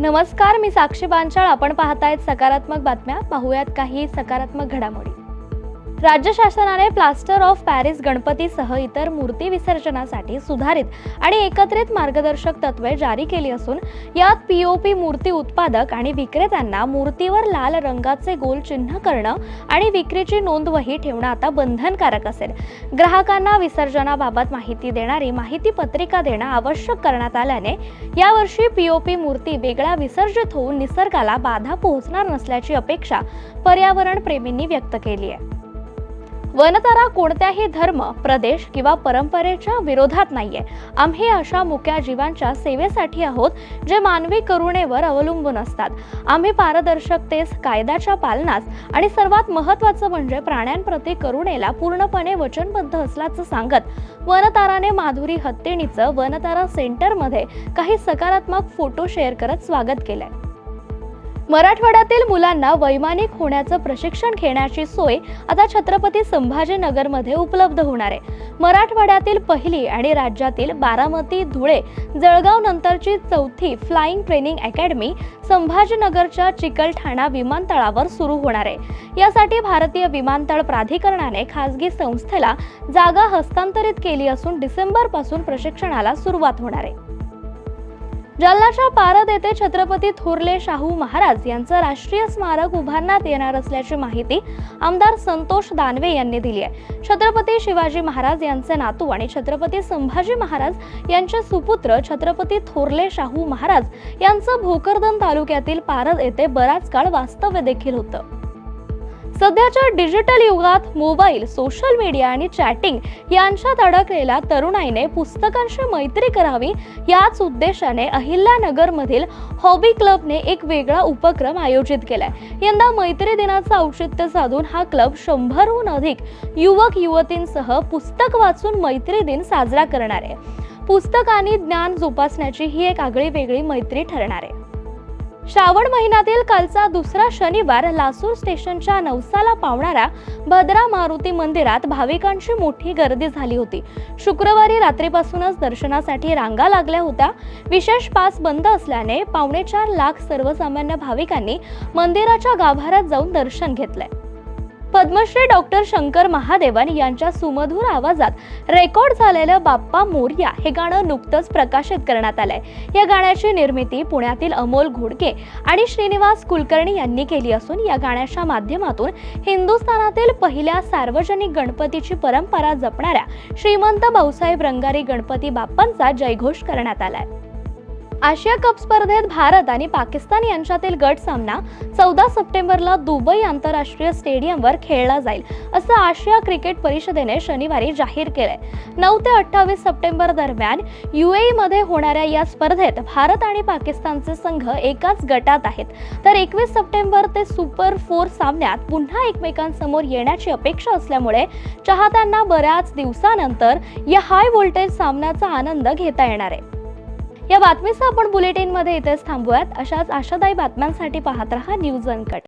नमस्कार मी साक्षी बांचाळ. आपण पाहतायत सकारात्मक बातम्या. पाहूयात काही सकारात्मक घडामोडी. राज्य शासनाने प्लास्टर ऑफ पॅरिस गणपतीसह इतर मूर्ती विसर्जनासाठी सुधारित आणि एकत्रित मार्गदर्शक तत्वे जारी केली असून यात पीओपी मूर्ती उत्पादक आणि विक्रेत्यांना मूर्तीवर लाल रंगाचे गोल चिन्ह करणं आणि विक्रीची नोंदवही ठेवणं आता बंधनकारक असेल. ग्राहकांना विसर्जनाबाबत माहिती देणारी माहिती पत्रिका देणं आवश्यक करण्यात आल्याने यावर्षी पीओपी मूर्ती वेगळ्या विसर्जित होऊन निसर्गाला बाधा पोहोचणार नसल्याची अपेक्षा पर्यावरण प्रेमींनी व्यक्त केली आहे. वनतारा कोणत्याही धर्म प्रदेश किंवा परंपरेच्या विरोधात नाहीये. आम्ही अशा मुक्या जीवांच्या सेवेसाठी आहोत जे मानवी करुणेवर अवलंबून असतात. आम्ही पारदर्शकतेस कायद्याच्या पालनास आणि सर्वात महत्त्वाचं म्हणजे प्राण्यांप्रती करुणेला पूर्णपणे वचनबद्ध असल्याचं सांगत वनताराने माधुरी हत्तीणीचं वनतारा सेंटरमध्ये काही सकारात्मक फोटो शेअर करत स्वागत केलंय. मराठवाड्यातील मुलांना वैमानिक होण्याचं प्रशिक्षण घेण्याची सोय आता छत्रपती संभाजीनगरमध्ये उपलब्ध होणार आहे. मराठवाड्यातील पहिली आणि राज्यातील बारामती धुळे जळगाव नंतरची चौथी फ्लाइंग ट्रेनिंग अकॅडमी संभाजीनगरच्या चिकलठाणा विमानतळावर सुरू होणार आहे. यासाठी भारतीय विमानतळ प्राधिकरणाने खासगी संस्थेला जागा हस्तांतरित केली असून डिसेंबरपासून प्रशिक्षणाला सुरुवात होणार आहे. जालनाच्या पारद येथे छत्रपती थोरले शाहू महाराज यांचं राष्ट्रीय स्मारक उभारण्यात येणार असल्याची माहिती आमदार संतोष दानवे यांनी दिली आहे. छत्रपती शिवाजी महाराज यांचे नातू आणि छत्रपती संभाजी महाराज यांचे सुपुत्र छत्रपती थोरले शाहू महाराज यांचं भोकरदन तालुक्यातील पारद येथे बराच काळ वास्तव्य देखील होतं. सध्याच्या डिजिटल युगात मोबाईल सोशल मीडिया आणि चॅटिंग यांच्यात अडकलेल्या तरुणाईने पुस्तकांशी मैत्री करावी याच उद्देशाने अहिल्यानगरमधील हॉबी क्लबने एक वेगळा उपक्रम आयोजित केलाय. यंदा मैत्री दिनाचं औचित्य साधून हा क्लब शंभरहून अधिक युवक युवतींसह पुस्तक वाचून मैत्री दिन साजरा करणार आहे. पुस्तक आणि ज्ञान जोपासण्याची ही एक आगळी वेगळी मैत्री ठरणार आहे. श्रावण महिन्यातील कालचा दुसरा शनिवार लासूर स्टेशनच्या नवसाला पावणाऱ्या भद्रा मारुती मंदिरात भाविकांची मोठी गर्दी झाली होती. शुक्रवारी रात्रीपासूनच दर्शनासाठी रांगा लागल्या होत्या. विशेष पास बंद असल्याने पावणे चार लाख सर्वसामान्य भाविकांनी मंदिराच्या गाभाऱ्यात जाऊन दर्शन घेतलंय. पद्मश्री डॉक्टर शंकर महादेवन यांच्या सुमधुर आवाजात रेकॉर्ड झालेलं बाप्पा मोर्या हे गाणं नुकतंच प्रकाशित करण्यात आलंय. या गाण्याची निर्मिती पुण्यातील अमोल घोडके आणि श्रीनिवास कुलकर्णी यांनी केली असून या गाण्याच्या माध्यमातून हिंदुस्थानातील पहिल्या सार्वजनिक गणपतीची परंपरा जपणाऱ्या श्रीमंत भाऊसाहेब रंगारी गणपती बाप्पांचा जयघोष करण्यात आलाय. आशिया कप स्पर्धेत भारत आणि पाकिस्तान यांच्यातील गट सामना चौदा सप्टेंबरला दुबई आंतरराष्ट्रीय स्टेडियमवर खेळला जाईल असं आशिया क्रिकेट परिषदेने शनिवारी जाहीर केलंय. नऊ ते अठ्ठावीस सप्टेंबर दरम्यान युएई मध्ये होणाऱ्या या स्पर्धेत भारत आणि पाकिस्तानचे संघ एकाच गटात आहेत. तर एकवीस सप्टेंबर ते सुपर फोर सामन्यात पुन्हा एकमेकांसमोर येण्याची अपेक्षा असल्यामुळे चाहत्यांना बऱ्याच दिवसानंतर या हाय व्होल्टेज सामन्याचा आनंद घेता येणार आहे. या बातमीसह आपण बुलेटिनमध्ये इथेच थांबूयात. अशाच आशादायी बातम्यांसाठी पाहत रहा न्यूज अनकट